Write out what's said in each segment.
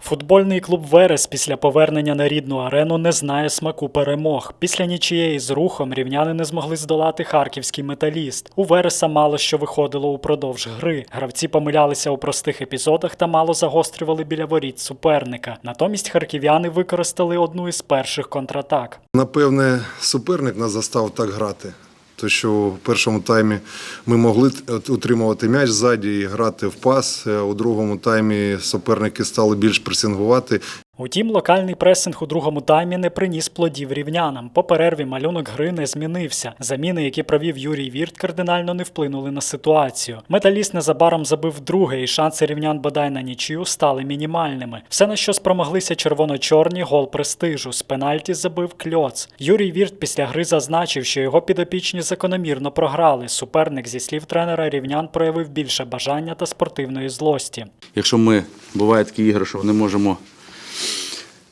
Футбольний клуб Верес після повернення на рідну арену не знає смаку перемог. Після нічиєї з рухом рівняни не змогли здолати харківський металіст. У Вереса мало що виходило упродовж гри. Гравці помилялися у простих епізодах та мало загострювали біля воріт суперника. Натомість харків'яни використали одну із перших контратак. Напевне, суперник нас застав так грати. То що в першому таймі ми могли утримувати м'яч ззаді і грати в пас. Е, У другому таймі суперники стали більш пресингувати. Утім, локальний пресинг у другому таймі не приніс плодів рівнянам. По перерві малюнок гри не змінився. Заміни, які провів Юрій Вірт, кардинально не вплинули на ситуацію. Металіст незабаром забив друге, і шанси рівнян бодай на нічию стали мінімальними. Все на що спромоглися червоно-чорні гол престижу. З пенальті забив кльоц. Юрій Вірт після гри зазначив, що його підопічні закономірно програли. Суперник, зі слів тренера, рівнян проявив більше бажання та спортивної злості. Якщо ми буває такі ігри, що не можемо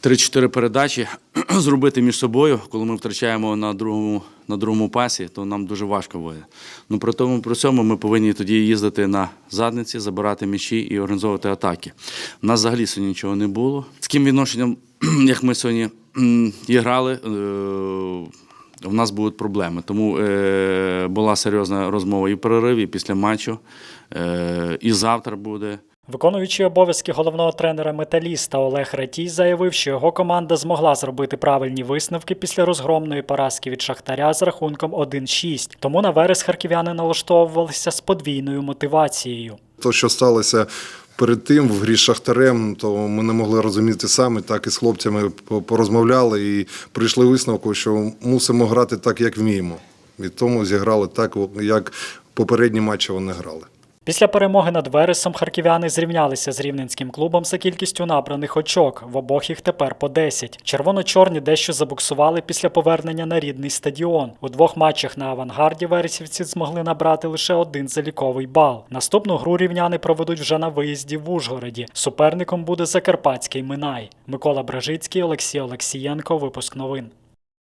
3-4 передачі зробити між собою, коли ми втрачаємо на другому, на другому пасі, то нам дуже важко буде. Ну при тому при цьому ми повинні тоді їздити на задниці, забирати м'ячі і організовувати атаки. У нас взагалі сьогодні нічого не було. З таким відношенням, як ми сьогодні м, і грали. е, у нас будуть проблеми. Тому е, була серйозна розмова і в перериві, і після матчу, е, і завтра буде. Виконуючий обов'язки головного тренера металіста Олег Ратій заявив, що його команда змогла зробити правильні висновки після розгромної поразки від Шахтаря з рахунком 1-6. Тому на верес харків'яни налаштовувалися з подвійною мотивацією. То, що сталося перед тим в грі з Шахтарем, то ми не могли розуміти самі, так і з хлопцями порозмовляли і прийшли висновку, що мусимо грати так, як вміємо. І тому зіграли так, як попередні матчі вони грали. Після перемоги над Вересом харків'яни зрівнялися з рівненським клубом за кількістю набраних очок. В обох їх тепер по 10. Червоно-чорні дещо забуксували після повернення на рідний стадіон. У двох матчах на авангарді вересівці змогли набрати лише один заліковий бал. Наступну гру рівняни проведуть вже на виїзді в Ужгороді. Суперником буде Закарпатський Минай. Микола Бражицький, Олексій Олексієнко. Випуск новин.